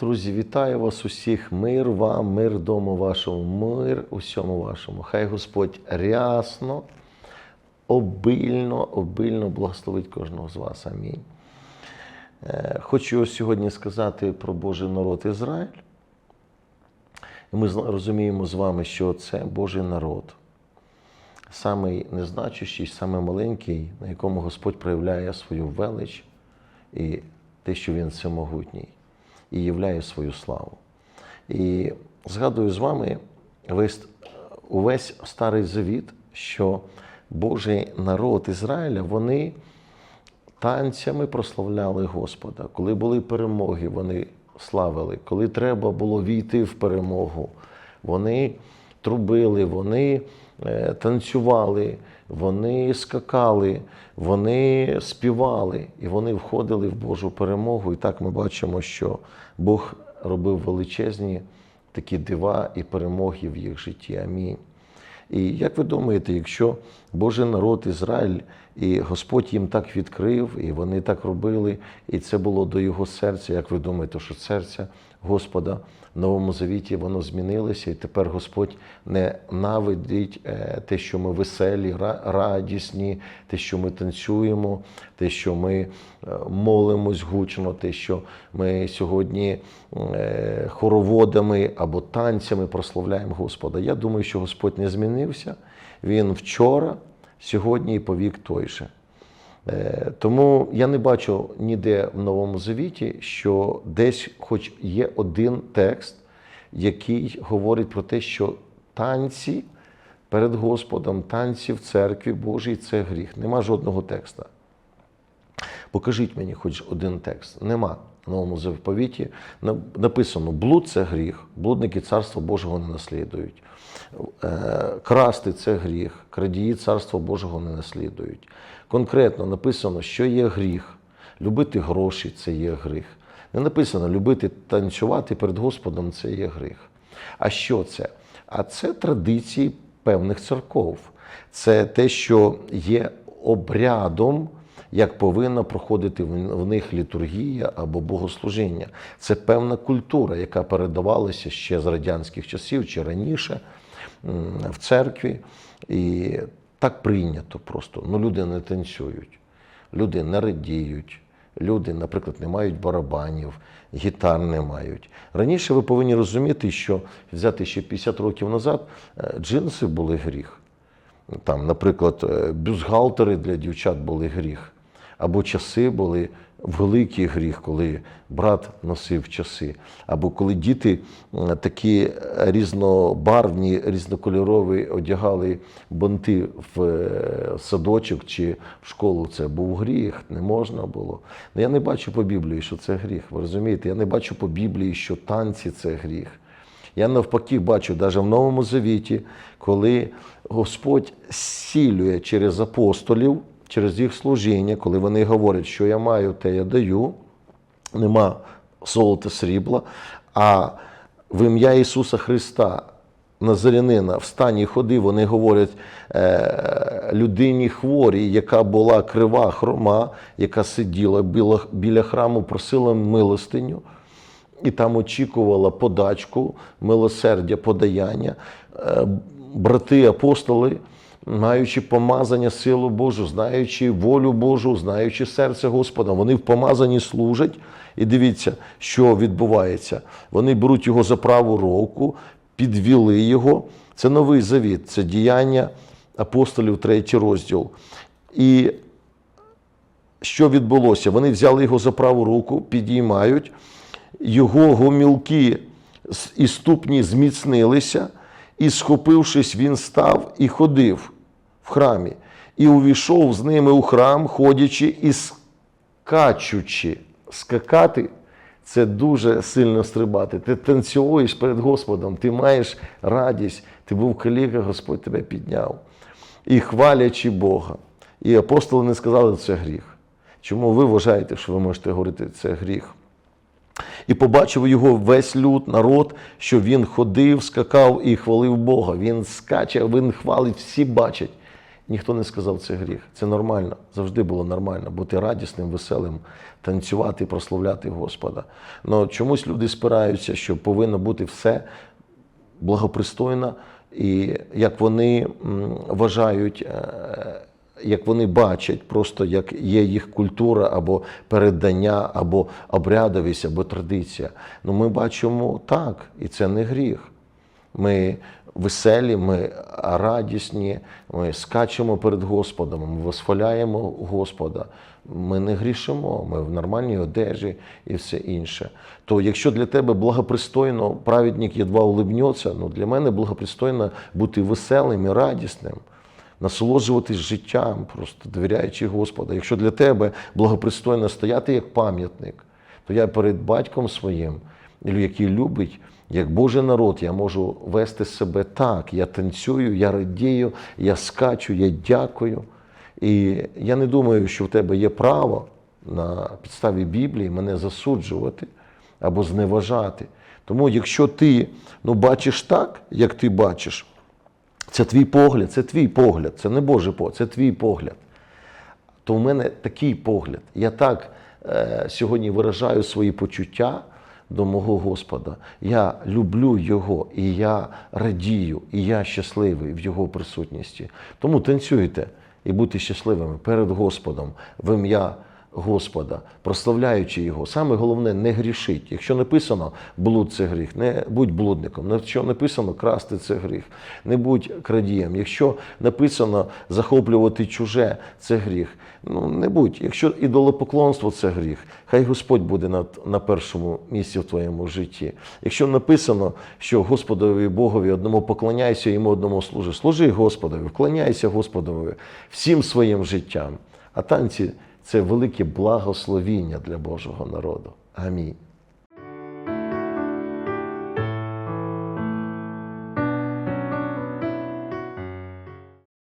Друзі, вітаю вас усіх. Мир вам, мир дому вашому, мир усьому вашому. Хай Господь рясно, обильно, обильно благословить кожного з вас. Амінь. Е, Хочу сьогодні сказати про Божий народ Ізраїль. Ми розуміємо з вами, що це Божий народ, самий незначущий, самий маленький, на якому Господь проявляє свою велич і те, що Він всемогутній, і являє свою славу. І згадую з вами весь, увесь старий завіт, що Божий народ Ізраїля, вони танцями прославляли Господа. Коли були перемоги, вони славили. Коли треба було війти в перемогу, вони трубили, вони е, танцювали, вони скакали, вони співали, і вони входили в Божу перемогу. І так ми бачимо, що Бог робив величезні такі дива і перемоги в їх житті. Амінь. І як ви думаєте, якщо Божий народ Ізраїль і Господь їм так відкрив, і вони так робили, і це було до його серця, як ви думаєте, що серце Господа в Новому Завіті воно змінилося, і тепер Господь ненавидить е, те, що ми веселі, радісні, те, що ми танцюємо, те, що ми е, молимось гучно, те, що ми сьогодні е, хороводами або танцями прославляємо Господа. Я думаю, що Господь не змінився. Він вчора, сьогодні і повік той же. Е, Тому я не бачу ніде в Новому Завіті, що десь, хоч є один текст, який говорить про те, що танці перед Господом, танці в церкві Божій це гріх. Нема жодного текста. Покажіть мені хоч один текст. Нема новому заповіті. Написано: блуд це гріх, блудники царства Божого не наслідують. Е, Красти це гріх, крадії царства Божого не наслідують. Конкретно написано, що є гріх. Любити гроші це є гріх. Не написано любити танцювати перед Господом це є гріх. А що це? А це традиції певних церков. Це те, що є обрядом, як повинна проходити в них літургія або богослужіння. Це певна культура, яка передавалася ще з радянських часів чи раніше в церкві. І так прийнято просто. Ну, люди не танцюють, люди не радіють. Люди, наприклад, не мають барабанів, гітар не мають. Раніше ви повинні розуміти, що взяти ще 50 років назад е, джинси були гріх. Там, наприклад, е, бюстгальтери для дівчат були гріх. Або часи були великий гріх, коли брат носив часи. Або коли діти такі різнобарвні, різнокольорові одягали бонти в е, садочок чи в школу, це був гріх, не можна було. Ну, Я не бачу по Біблії, що це гріх. Ви розумієте? Я не бачу по Біблії, що танці це гріх. Я навпаки бачу навіть в Новому Завіті, коли Господь зцілює через апостолів, через їх служіння, коли вони говорять, що я маю, те я даю, нема золота срібла, а в ім'я Ісуса Христа, Назарянина, встань і ходи, вони говорять е, людині хворій, яка була крива, хрома, яка сиділа біля, біля храму, просила милостиню і там очікувала подачку, милосердя, подаяння. Е, Брати апостоли, маючи помазання силу Божу, знаючи волю Божу, знаючи серце Господа, вони в помазанні служать. І дивіться, що відбувається. Вони беруть його за праву руку, підвіли його. Це новий завіт, це діяння апостолів, третій розділ. І що відбулося? Вони взяли його за праву руку, підіймають, його гомілки і ступні зміцнилися, і, схопившись, він став і ходив в храмі, і увійшов з ними у храм, ходячи і скачучи. Скакати це дуже сильно стрибати. Ти танцюєш перед Господом, ти маєш радість, ти був каліка, Господь тебе підняв. І хвалячи Бога. І апостоли не сказали, що це гріх. Чому ви вважаєте, що ви можете говорити це гріх? І побачив його весь люд, народ, що він ходив, скакав і хвалив Бога. Він скаче, він хвалить, всі бачать. Ніхто не сказав це гріх. Це нормально. Завжди було нормально бути радісним, веселим, танцювати, прославляти Господа. Но чомусь люди спираються, що повинно бути все благопристойно, і як вони вважають, е, як вони бачать, просто як є їх культура або передання, або обрядовість, або традиція. Ну ми бачимо так, і це не гріх. Ми веселі, ми радісні, ми скачемо перед Господом, ми восхваляємо Господа. Ми не грішимо, ми в нормальній одежі і все інше. То якщо для тебе благопристойно праведник єдва улибнеться, ну для мене благопристойно бути веселим і радісним, насолоджуватись життям, просто довіряючи Господа. Якщо для тебе благопристойно стояти як пам'ятник, то я перед батьком своїм, який любить, як Божий народ, я можу вести себе так. Я танцюю, я радію, я скачу, я дякую. І я не думаю, що в тебе є право на підставі Біблії мене засуджувати або зневажати. Тому, якщо ти ну, бачиш так, як ти бачиш, це твій погляд, це твій погляд, це не Божий погляд, це твій погляд то в мене такий погляд. Я так е, сьогодні виражаю свої почуття до мого Господа. Я люблю Його, і я радію, і я щасливий в Його присутності. Тому танцюйте і будьте щасливими перед Господом в ім'я Господа, прославляючи Його. Саме головне не грішить. Якщо написано блуд це гріх, не будь блудником. Якщо написано красти це гріх, не будь крадієм. Якщо написано захоплювати чуже це гріх. Ну не будь. Якщо ідолопоклонство це гріх, хай Господь буде на, на першому місці в твоєму житті. Якщо написано, що Господові Богові одному поклоняйся, йому одному служи, служи Господові, вклоняйся Господові всім своїм життям. А танці це велике благословіння для Божого народу. Амінь.